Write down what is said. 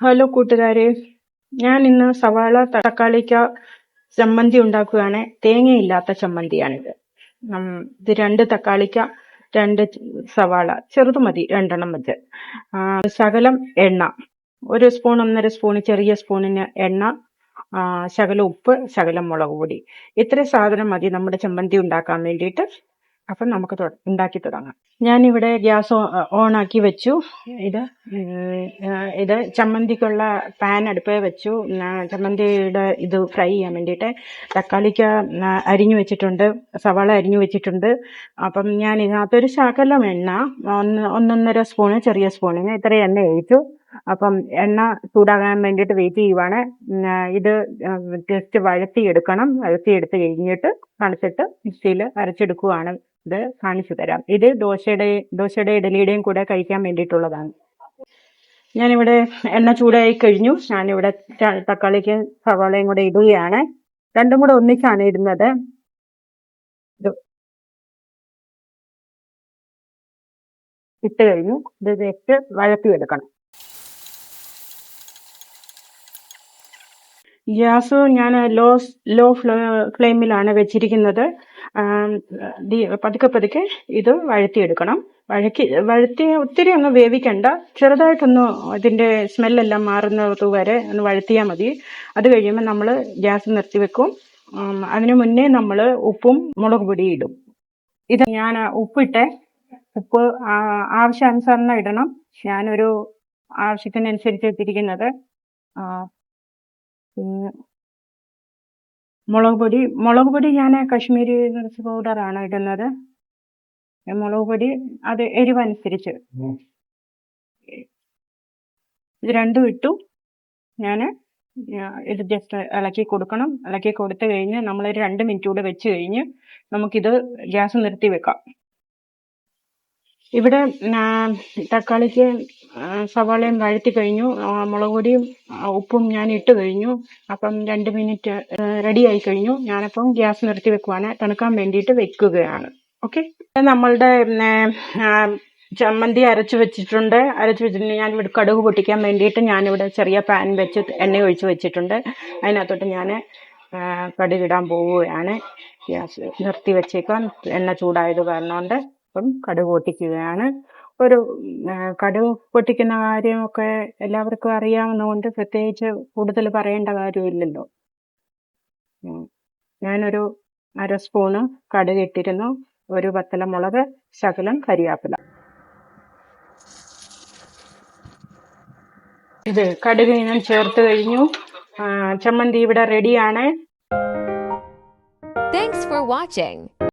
Hello കൂട്ടുകാരെ. ഞാൻ ഇന്ന് സവാള തക്കാളിക്ക ചമ്മന്തി ഉണ്ടാക്കുകയാണ്. തേങ്ങയില്ലാത്ത ചമ്മന്തിയാണിത്. ഇത് രണ്ട് തക്കാളിക്ക രണ്ട് സവാള. ചെറുത് മതി രണ്ടെണ്ണം വെച്ച് ശകലം എണ്ണ. ഒരു സ്പൂൺ ഒന്നര സ്പൂൺ ചെറിയ സ്പൂണിന് എണ്ണ ശകലം ഉപ്പ് ശകലം മുളക് പൊടി. ഇത്രയും സാധനം മതി നമ്മുടെ ചമ്മന്തി ഉണ്ടാക്കാൻ വേണ്ടിയിട്ട്. അപ്പം നമുക്ക് ഉണ്ടാക്കി തുടങ്ങാം. ഞാനിവിടെ ഗ്യാസ് ഓൺ ആക്കി വെച്ചു. ഇത് ഇത് ചമ്മന്തിക്കുള്ള പാൻ അടുപ്പേ വെച്ചു. ചമ്മന്തിയുടെ ഇത് ഫ്രൈ ചെയ്യാൻ വേണ്ടിയിട്ട് തക്കാളിക്ക് അരിഞ്ഞു വെച്ചിട്ടുണ്ട്. സവാള അരിഞ്ഞു വെച്ചിട്ടുണ്ട്. അപ്പം ഞാൻ ഇതിനകത്തൊരു ശകലം എണ്ണ ഒന്ന് ഒന്നൊന്നര സ്പൂണ് ചെറിയ സ്പൂണിന് ഇത്രയും എണ്ണ ഒഴിച്ചു. അപ്പം എണ്ണ ചൂടാകാൻ വേണ്ടിയിട്ട് വെയിറ്റ് ചെയ്യുവാണ്. ഇത് ജസ്റ്റ് വഴത്തിയെടുക്കണം വഴത്തിയെടുത്ത് കഴിഞ്ഞിട്ട് തണുത്തിട്ട് മിക്സിയിൽ അരച്ചെടുക്കുവാണ് ഇത് കാണിച്ചു തരാം. ഇത് ദോശയുടെ ദോശയുടെ ഇഡലിയുടെയും കൂടെ കഴിക്കാൻ വേണ്ടിയിട്ടുള്ളതാണ്. ഞാനിവിടെ എണ്ണ ചൂടായി കഴിഞ്ഞു. ഞാനിവിടെ തക്കാളിക്ക് സവാളയും കൂടെ ഇടുകയാണ്. രണ്ടും കൂടെ ഒന്നിച്ചാണ് ഇടുന്നത്. ഇട്ട് കഴിഞ്ഞു. ഇത് ജസ്റ്റ് വഴത്തിയെടുക്കണം ഗ്യാസ് ഞാൻ ലോ ലോ ഫ്ലെയിമിലാണ് വെച്ചിരിക്കുന്നത്. പതുക്കെ പതുക്കെ ഇത് വഴറ്റിയെടുക്കണം. വഴക്കി വഴറ്റി ഒത്തിരി ഒന്ന് വേവിക്കണ്ട. ചെറുതായിട്ടൊന്ന് ഇതിന്റെ സ്മെല്ലെല്ലാം മാറുന്നത് വരെ ഒന്ന് വഴറ്റിയാൽ മതി. അത് കഴിയുമ്പോൾ നമ്മൾ ഗ്യാസ് നിർത്തി വെക്കും. അതിനു മുന്നേ നമ്മൾ ഉപ്പും മുളക് ഇടും. ഇത് ഞാൻ ഉപ്പിട്ടെ ഉപ്പ് ആവശ്യാനുസരണം ഇടണം. ഞാനൊരു ആവശ്യത്തിനനുസരിച്ച് ഇട്ടിരിക്കുന്നത്. പിന്നെ മുളക് പൊടി മുളക് പൊടി ഞാൻ കാശ്മീരി മിർച്ച് പൗഡറാണ് ഇടുന്നത്. മുളക് പൊടി അത് എരിവനുസരിച്ച്. ഇത് രണ്ടും ഇട്ടു. ഞാൻ ഇത് ജസ്റ്റ് ഇളക്കി കൊടുക്കണം. ഇളക്കി കൊടുത്തു കഴിഞ്ഞ് നമ്മളൊരു രണ്ട് മിനിറ്റ് കൂടെ വെച്ച് കഴിഞ്ഞ് നമുക്കിത് ഗ്യാസ് നിർത്തി വെക്കാം. ഇവിടെ തക്കാളിക്ക് സവാളയും വഴറ്റി കഴിഞ്ഞു. മുളക് പൊടിയും ഉപ്പും ഞാൻ ഇട്ട് കഴിഞ്ഞു. അപ്പം രണ്ട് മിനിറ്റ് റെഡി ആയി കഴിഞ്ഞു. ഞാനപ്പം ഗ്യാസ് നിർത്തി വെക്കുവാണ്. തണുക്കാൻ വേണ്ടിയിട്ട് വെക്കുകയാണ്. ഓക്കെ നമ്മളുടെ ചമ്മന്തി അരച്ചു വെച്ചിട്ടുണ്ട്. അരച്ചു വെച്ചിട്ടുണ്ട്. ഞാൻ ഇവിടെ കടുക് പൊട്ടിക്കാൻ വേണ്ടിയിട്ട് ഞാനിവിടെ ചെറിയ പാൻ വെച്ച് എണ്ണ ഒഴിച്ച് വെച്ചിട്ടുണ്ട്. അതിനകത്തോട്ട് ഞാൻ കടുകിടാൻ പോവുകയാണ്. ഗ്യാസ് നിർത്തി വെച്ചേക്കാം. എണ്ണ ചൂടായത് കാരണം കൊണ്ട് അപ്പം കടുക് പൊട്ടിക്കുകയാണ്. ഒരു കടുക് പൊട്ടിക്കുന്ന കാര്യമൊക്കെ എല്ലാവർക്കും അറിയാവുന്നതുകൊണ്ട് പ്രത്യേകിച്ച് കൂടുതൽ പറയേണ്ട കാര്യമില്ലല്ലോ. ഞാനൊരു അര സ്പൂണ് കടുക് ഇട്ടിരുന്നു. ഒരു പത്തല മുളക് ശകലം കരിയാപ്പില. ഇത് കടുക് ഞാൻ ചേർത്ത് കഴിഞ്ഞു. ചമ്മന്തി ഇവിടെ റെഡിയാണ്. Thanks for watching.